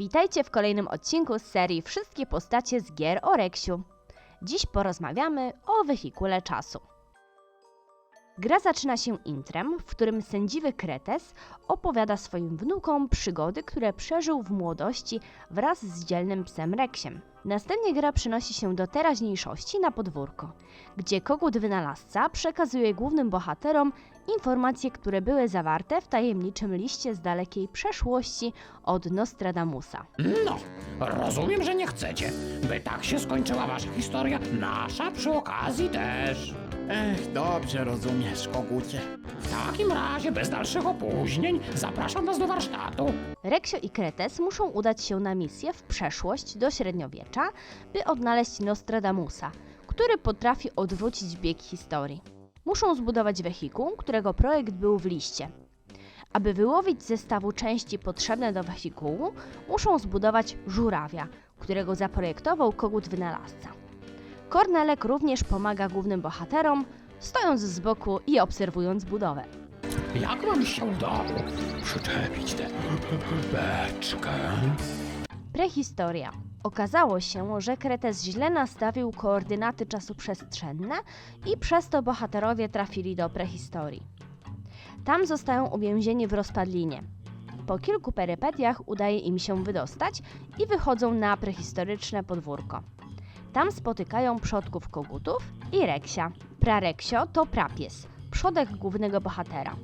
Witajcie w kolejnym odcinku z serii Wszystkie postacie z gier o Reksiu. Dziś porozmawiamy o wehikule czasu. Gra zaczyna się intrem, w którym sędziwy Kretes opowiada swoim wnukom przygody, które przeżył w młodości wraz z dzielnym psem Reksiem. Następnie gra przenosi się do teraźniejszości na podwórko, gdzie kogut wynalazca przekazuje głównym bohaterom informacje, które były zawarte w tajemniczym liście z dalekiej przeszłości od Nostradamusa. No, rozumiem, że nie chcecie, by tak się skończyła wasza historia, nasza przy okazji też. Ech, dobrze rozumiesz, kogucie. W takim razie, bez dalszych opóźnień, zapraszam was do warsztatu. Reksio i Kretes muszą udać się na misję w przeszłość do średniowiecza, by odnaleźć Nostradamusa, który potrafi odwrócić bieg historii. Muszą zbudować wehikuł, którego projekt był w liście. Aby wyłowić z zestawu części potrzebne do wehikułu, muszą zbudować żurawia, którego zaprojektował kogut wynalazca. Kornelek również pomaga głównym bohaterom, stojąc z boku i obserwując budowę. Jak wam się udało przyczepić tę beczkę? Prehistoria. Okazało się, że Kretes źle nastawił koordynaty czasoprzestrzenne i przez to bohaterowie trafili do prehistorii. Tam zostają uwięzieni w rozpadlinie. Po kilku perypetiach udaje im się wydostać i wychodzą na prehistoryczne podwórko. Tam spotykają przodków kogutów i Reksia. Prareksio to prapies, przodek głównego bohatera.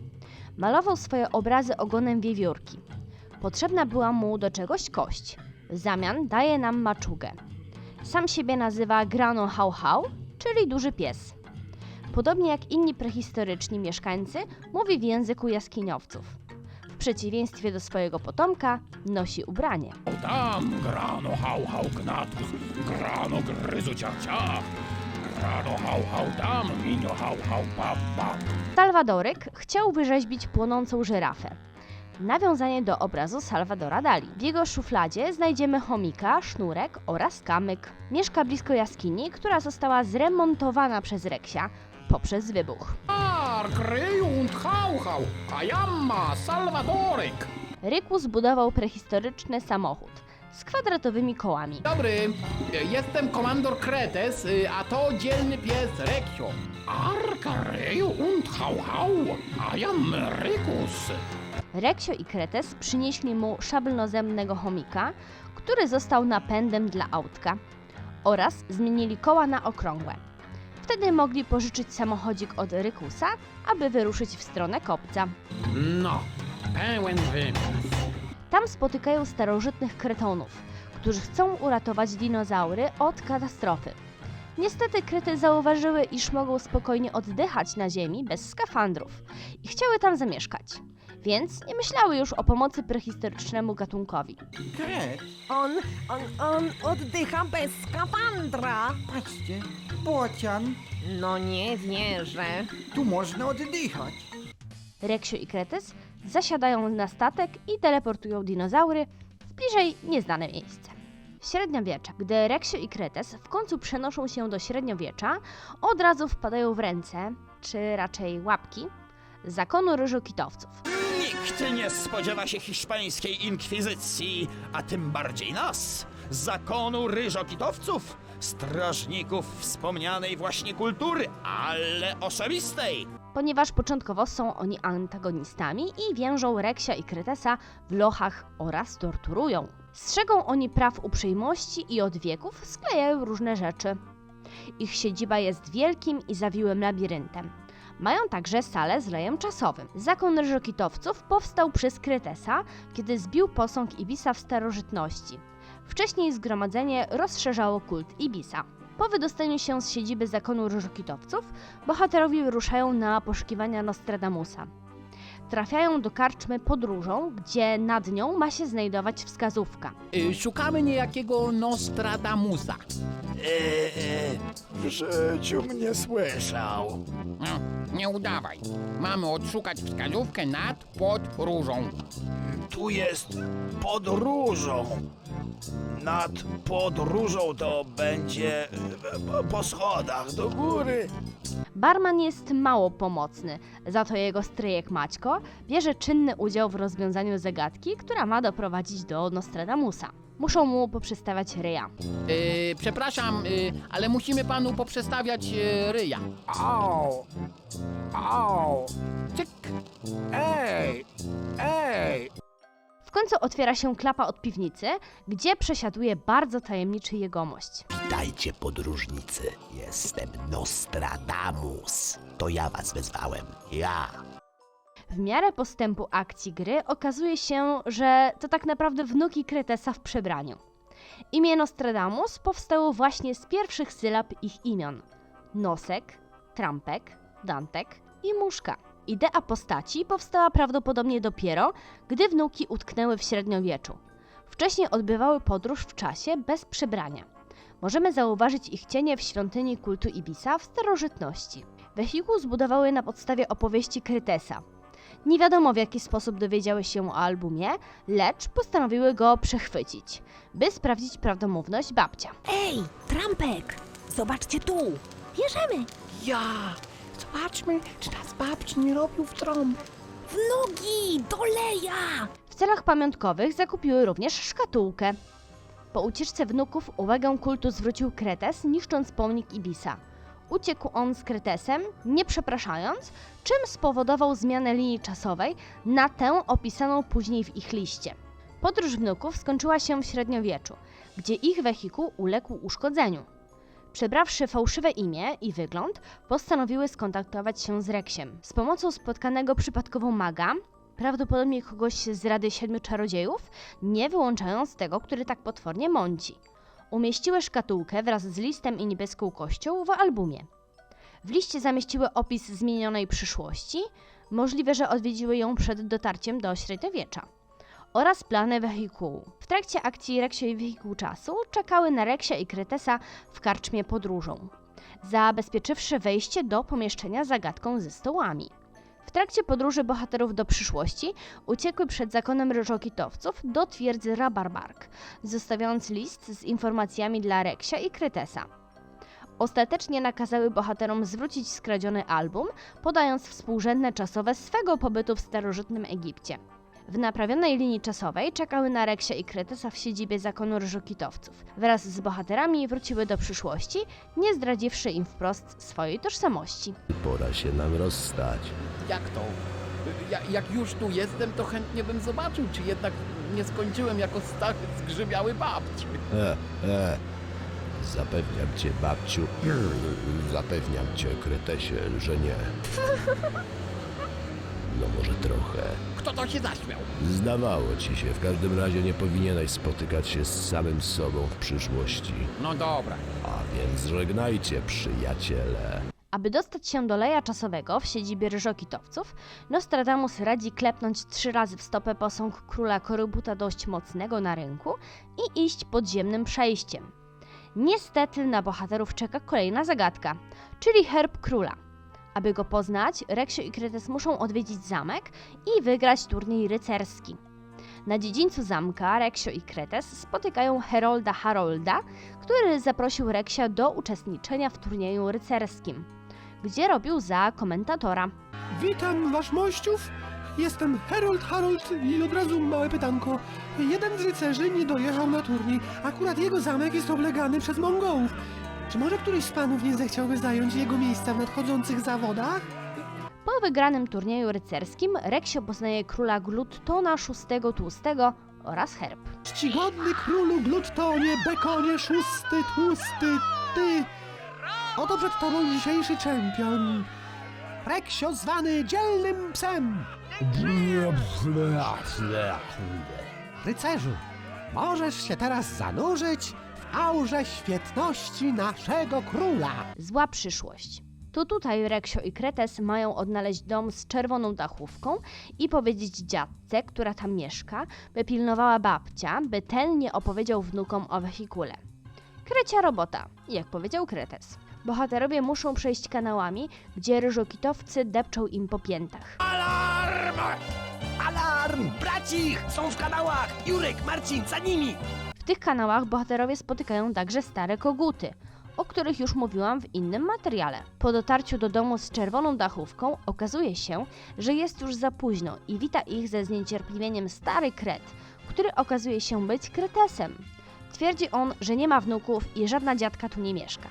Malował swoje obrazy ogonem wiewiórki. Potrzebna była mu do czegoś kość. W zamian daje nam maczugę. Sam siebie nazywa Grano Hau Hau, czyli duży pies. Podobnie jak inni prehistoryczni mieszkańcy, mówi w języku jaskiniowców. W przeciwieństwie do swojego potomka, nosi ubranie. Tam grano hał hał gnatus, grano gryzu ciarcia. Grano hał hał tam, minio hał hał pap pap. Salwadoryk chciał wyrzeźbić płonącą żyrafę. Nawiązanie do obrazu Salwadora Dali. W jego szufladzie znajdziemy chomika, sznurek oraz kamyk. Mieszka blisko jaskini, która została zremontowana przez Reksia poprzez wybuch. Kryju und hał hał, a jamma, salwadoryk. Ryku zbudował prehistoryczny samochód z kwadratowymi kołami. Dobry, jestem komandor Kretes, y, a to dzielny pies Reksio. Ar, kryju und hał hał, a jam rykus. Reksio i Kretes przynieśli mu szablnozębnego chomika, który został napędem dla autka oraz zmienili koła na okrągłe. Wtedy mogli pożyczyć samochodzik od Rykusa, aby wyruszyć w stronę kopca. No, pełen wypis. Tam spotykają starożytnych kretonów, którzy chcą uratować dinozaury od katastrofy. Niestety kryty zauważyły, iż mogą spokojnie oddychać na ziemi bez skafandrów i chciały tam zamieszkać, więc nie myślały już o pomocy prehistorycznemu gatunkowi. Kret, On, on, on oddycha bez skafandra. patrzcie, bocian, No nie wierzę. tu można oddychać. Reksio i Kretes zasiadają na statek i teleportują dinozaury w bliżej nieznane miejsce. Średniowiecze. Gdy Reksio i Kretes w końcu przenoszą się do średniowiecza, od razu wpadają w ręce, czy raczej łapki, zakonu ryżokitowców. Nikt nie spodziewa się hiszpańskiej inkwizycji, a tym bardziej nas, zakonu ryżokitowców, strażników wspomnianej właśnie kultury, ale osobistej. Ponieważ początkowo są oni antagonistami i więżą Reksia i Kretesa w lochach oraz torturują. Strzegą oni praw uprzejmości i od wieków sklejają różne rzeczy. Ich siedziba jest wielkim i zawiłym labiryntem. Mają także salę z lejem czasowym. Zakon ryżokitowców powstał przez Kretesa, kiedy zbił posąg Ibisa w starożytności. Wcześniej zgromadzenie rozszerzało kult Ibisa. Po wydostaniu się z siedziby zakonu ryżokitowców, bohaterowie wyruszają na poszukiwania Nostradamusa. Trafiają do karczmy podróżą, gdzie nad nią ma się znajdować wskazówka. Y, Szukamy niejakiego Nostradamusa. Eee, w życiu mnie słyszał. No, nie udawaj. Mamy odszukać wskazówkę nad, pod różą. Tu jest pod różą. Nad pod różą to będzie e, po- po schodach do góry. Barman jest mało pomocny, za to jego stryjek Maćko bierze czynny udział w rozwiązaniu zagadki, która ma doprowadzić do Nostradamusa. Muszą mu poprzestawiać ryja. Y, przepraszam, y, ale musimy panu poprzestawiać y, ryja. Au! Au! Cyk. Ej! Ej! W końcu otwiera się klapa od piwnicy, gdzie przesiaduje bardzo tajemniczy jegomość. Witajcie podróżnicy, jestem Nostradamus. To ja was wezwałem, ja. W miarę postępu akcji gry okazuje się, że to tak naprawdę wnuki Kretesa w przebraniu. Imię Nostradamus powstało właśnie z pierwszych sylab ich imion. Nosek, Trampek, Dantek i Muszka. Idea postaci powstała prawdopodobnie dopiero, gdy wnuki utknęły w średniowieczu. Wcześniej odbywały podróż w czasie bez przebrania. Możemy zauważyć ich cienie w świątyni kultu Ibisa w starożytności. Wehikuł zbudowały na podstawie opowieści Krytesa, nie wiadomo w jaki sposób dowiedziały się o albumie, lecz postanowiły go przechwycić, by sprawdzić prawdomówność babcia. Ej, trampek! Zobaczcie tu! Bierzemy! Ja! Zobaczmy, czy nas babci nie robił w trąb. W nogi! Doleja! W celach pamiątkowych zakupiły również szkatułkę. Po ucieczce wnuków uwagę kultu zwrócił Kretes, niszcząc pomnik Ibisa. Uciekł on z Kretesem, nie przepraszając, czym spowodował zmianę linii czasowej na tę opisaną później w ich liście. Podróż wnuków skończyła się w średniowieczu, gdzie ich wehikuł uległ uszkodzeniu. Przebrawszy fałszywe imię i wygląd, postanowiły skontaktować się z Reksiem. Z pomocą spotkanego przypadkowo maga, prawdopodobnie kogoś z Rady Siedmiu Czarodziejów, nie wyłączając tego, który tak potwornie mąci. Umieściły szkatułkę wraz z listem i niebieską kością w albumie. W liście zamieściły opis zmienionej przyszłości, możliwe, że odwiedziły ją przed dotarciem do średniowiecza, oraz plany wehikułu. W trakcie akcji Reksio i Wehikuł Czasu czekały na Reksia i Kretesa w karczmie podróżą, zabezpieczywszy wejście do pomieszczenia zagadką ze stołami. Trakcie podróży bohaterów do przyszłości uciekły przed zakonem ryżokitowców do twierdzy Rabarbark, zostawiając list z informacjami dla Reksia i Krytesa. Ostatecznie nakazały bohaterom zwrócić skradziony album, podając współrzędne czasowe swego pobytu w starożytnym Egipcie. W naprawionej linii czasowej czekały na Reksia i Kretesa w siedzibie zakonu ryżokitowców. Wraz z bohaterami wróciły do przyszłości, nie zdradziwszy im wprost swojej tożsamości. Pora się nam rozstać. Jak to? Ja, jak już tu jestem, to chętnie bym zobaczył, czy jednak nie skończyłem jako stary zgrzybiały babci. E, e. Zapewniam cię, babciu, zapewniam cię, Kretesie, że nie. No może trochę. Kto to się zaśmiał? Zdawało ci się, w każdym razie nie powinieneś spotykać się z samym sobą w przyszłości. No dobra. A więc żegnajcie, przyjaciele. Aby dostać się do leja czasowego w siedzibie ryżokitowców, Nostradamus radzi klepnąć trzy razy w stopę posąg króla Korybuta dość mocnego na rynku i iść podziemnym przejściem. Niestety na bohaterów czeka kolejna zagadka, czyli herb króla. Aby go poznać, Reksio i Kretes muszą odwiedzić zamek i wygrać turniej rycerski. Na dziedzińcu zamka Reksio i Kretes spotykają Herolda Harolda, który zaprosił Reksia do uczestniczenia w turnieju rycerskim, gdzie robił za komentatora. Witam wasz mościów. Jestem Harold Harold i od razu małe pytanko. Jeden z rycerzy nie dojechał na turniej. Akurat jego zamek jest oblegany przez Mongołów. Czy może któryś z panów nie zechciałby zająć jego miejsca w nadchodzących zawodach? Po wygranym turnieju rycerskim Reksio poznaje króla Gluttona VI Tłustego oraz herb. Czcigodny królu Gluttonie, Bekonie, szósty, tłusty, ty. Oto przed tobą dzisiejszy czempion. Reksio zwany dzielnym psem. Rycerzu, możesz się teraz zanurzyć w aurze świetności naszego króla. Zła przyszłość. To tutaj Reksio i Kretes mają odnaleźć dom z czerwoną dachówką i powiedzieć dziadce, która tam mieszka, by pilnowała babcia, by ten nie opowiedział wnukom o wehikule. Krecia robota, jak powiedział Kretes. Bohaterowie muszą przejść kanałami, gdzie ryżokitowcy depczą im po piętach. Alarm! Alarm! Bracich! Są w kanałach! Jurek, Marcin, za nimi! W tych kanałach bohaterowie spotykają także stare koguty o których już mówiłam w innym materiale. Po dotarciu do domu z czerwoną dachówką okazuje się, że jest już za późno i wita ich ze zniecierpliwieniem stary kret, który okazuje się być kretesem. Twierdzi on, że nie ma wnuków i żadna dziadka tu nie mieszka.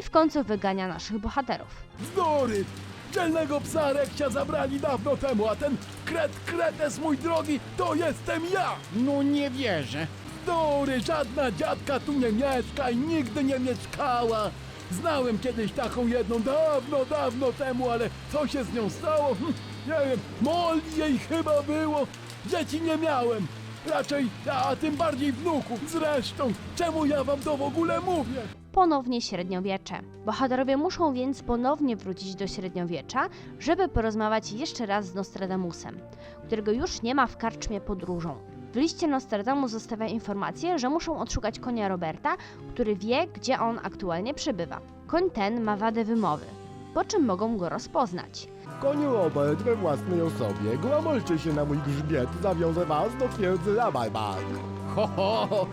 I w końcu wygania naszych bohaterów. Bzdury! Dzielnego psa Rekcia zabrali dawno temu, a ten kret kretes, mój drogi, to jestem ja! No nie wierzę. Bzdury! Żadna dziadka tu nie mieszka i nigdy nie mieszkała! Znałem kiedyś taką jedną dawno, dawno temu, ale co się z nią stało? Hm, nie wiem, mol jej chyba było. Dzieci nie miałem. Raczej, a tym bardziej wnuków. Zresztą, czemu ja wam to w ogóle mówię? ponownie średniowiecze. Bohaterowie muszą więc ponownie wrócić do średniowiecza, żeby porozmawiać jeszcze raz z Nostradamusem, którego już nie ma w karczmie podróżą. W liście Nostradamus zostawia informację, że muszą odszukać konia Roberta, który wie, gdzie on aktualnie przebywa. Koń ten ma wadę wymowy, po czym mogą go rozpoznać. Koniu Robert we własnej osobie, głamolcie się na mój grzbiet, zawiążę was do twierdzy Rabarbak. Ho, ho, ho,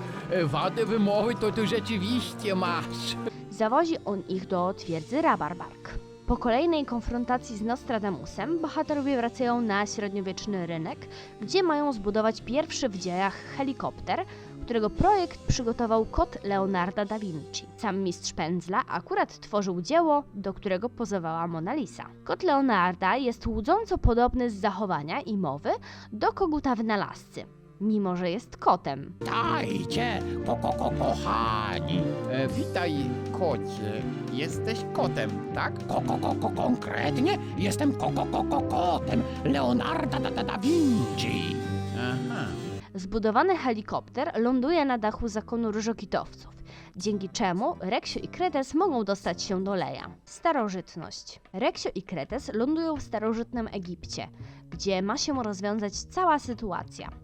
wady wymowy to ty rzeczywiście masz. Zawozi on ich do twierdzy Rabarbark. Po kolejnej konfrontacji z Nostradamusem bohaterowie wracają na średniowieczny rynek, gdzie mają zbudować pierwszy w dziejach helikopter, którego projekt przygotował kot Leonarda da Vinci. Sam mistrz pędzla akurat tworzył dzieło, do którego pozowała Mona Lisa. Kot Leonarda jest łudząco podobny z zachowania i mowy do koguta wynalazcy, mimo że jest kotem. Dajcie, ko, ko, ko, kochani. E, witaj, kocie. Jesteś kotem, tak? Ko, ko, ko, ko, konkretnie jestem ko, ko, ko, ko, kotem Leonarda da, da, da Vinci. Aha. Zbudowany helikopter ląduje na dachu zakonu ryżokitowców, dzięki czemu Reksio i Kretes mogą dostać się do Leja. Starożytność. Reksio i Kretes lądują w starożytnym Egipcie, gdzie ma się rozwiązać cała sytuacja.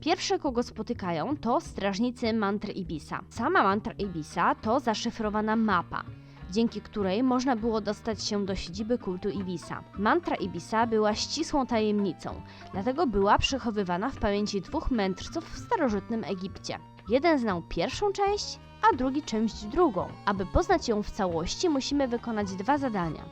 Pierwsze, kogo spotykają, to strażnicy mantry Ibisa. Sama mantra Ibisa to zaszyfrowana mapa, dzięki której można było dostać się do siedziby kultu Ibisa. Mantra Ibisa była ścisłą tajemnicą, dlatego była przechowywana w pamięci dwóch mędrców w starożytnym Egipcie. Jeden znał pierwszą część, a drugi część drugą. Aby poznać ją w całości, musimy wykonać dwa zadania.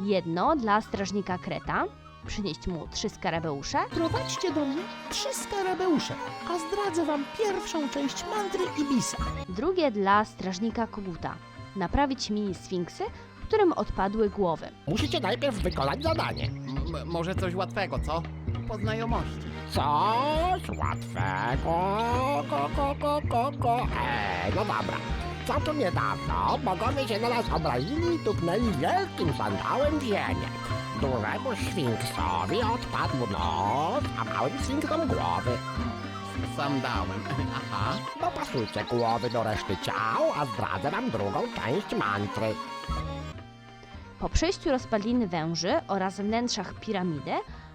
Jedno dla strażnika Kreta, przynieść mu trzy skarabeusze, Prowadźcie do mnie trzy skarabeusze, a zdradzę wam pierwszą część mantry Ibisa. drugie dla strażnika Koguta, naprawić mini sfinksy, którym odpadły głowy. Musicie najpierw wykonać zadanie. M- może coś łatwego, co? Po znajomości. Coś łatwego, ko, ko, ko, ko, ko. Ej, no dobra. Całkiem niedawno bogowie się na nas obrazili i tupnęli wielkim sandałem w ziemię. Dużemu sfinksowi odpadł nos, a małym sfinksom głowy. Sam dałem. Aha. Dopasujcie głowy do reszty ciał, a zdradzę wam drugą część mantry. Po przejściu rozpadliny węży oraz wnętrzach piramidy,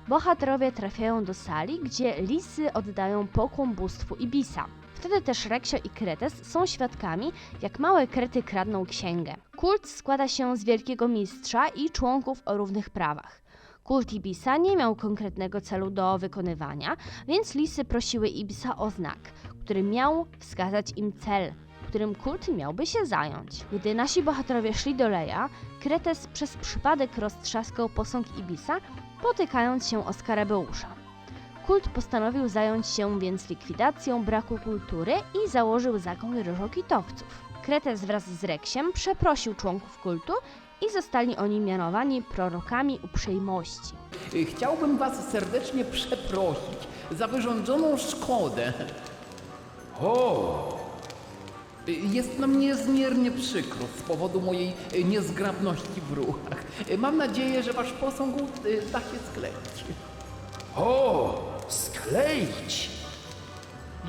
bohaterowie trafiają do sali, gdzie lisy oddają pokłon bóstwu Ibisa. Wtedy też Reksio i Kretes są świadkami, jak małe krety kradną księgę. Kult składa się z wielkiego mistrza i członków o równych prawach. Kult Ibisa nie miał konkretnego celu do wykonywania, więc lisy prosiły Ibisa o znak, który miał wskazać im cel, którym kult miałby się zająć. Gdy nasi bohaterowie szli do Leja, Kretes przez przypadek roztrzaskał posąg Ibisa, potykając się o skarabeusza. Kult postanowił zająć się więc likwidacją braku kultury i założył zakon ryżokitowców. Kretes wraz z Reksiem przeprosił członków kultu i zostali oni mianowani prorokami uprzejmości. Y, Chciałbym was serdecznie przeprosić za wyrządzoną szkodę. O, Y, Jest nam niezmiernie przykro z powodu mojej y, niezgrabności w ruchach. Mam nadzieję, że wasz posąg da się skleić. o, skleić.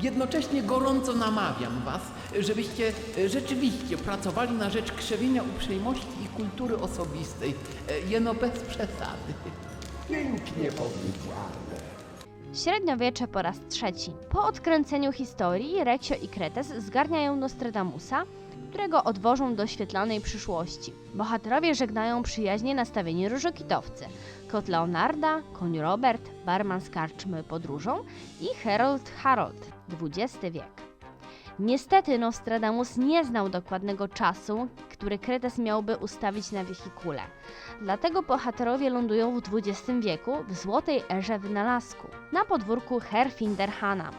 Jednocześnie gorąco namawiam was, żebyście y, rzeczywiście pracowali na rzecz krzewienia uprzejmości i kultury osobistej. Y, Jeno bez przesady. Pięknie powiedziane. Średniowiecze po raz trzeci. Po odkręceniu historii Reksio i Kretes zgarniają Nostradamusa, którego odwożą do świetlanej przyszłości. Bohaterowie żegnają przyjaźnie nastawieni różokitowcy. Kot Leonarda, koń Robert, barman z karczmy podróżą i Harold Harold, XX wiek. Niestety Nostradamus nie znał dokładnego czasu, który Kretes miałby ustawić na wehikule. Dlatego bohaterowie lądują w XX wieku w złotej erze wynalazku na podwórku Herfinderhana,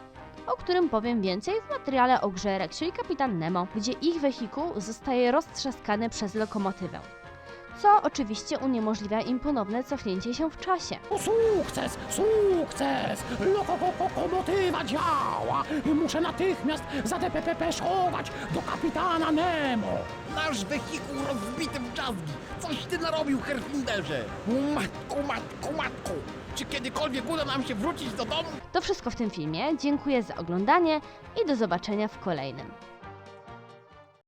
o którym powiem więcej w materiale o grze Reksiu i Kapitan Nemo, gdzie ich wehikuł zostaje roztrzaskany przez lokomotywę. Co oczywiście uniemożliwia im ponowne cofnięcie się w czasie. Sukces, sukces! Lokomotywa działa! Muszę natychmiast zadepepeszować do kapitana Nemo! Nasz wehikuł rozbity w drzazgi. Coś ty narobił, Herfinderze. Matku, matku, matku. Czy kiedykolwiek uda nam się wrócić do domu? To wszystko w tym filmie. Dziękuję za oglądanie i do zobaczenia w kolejnym.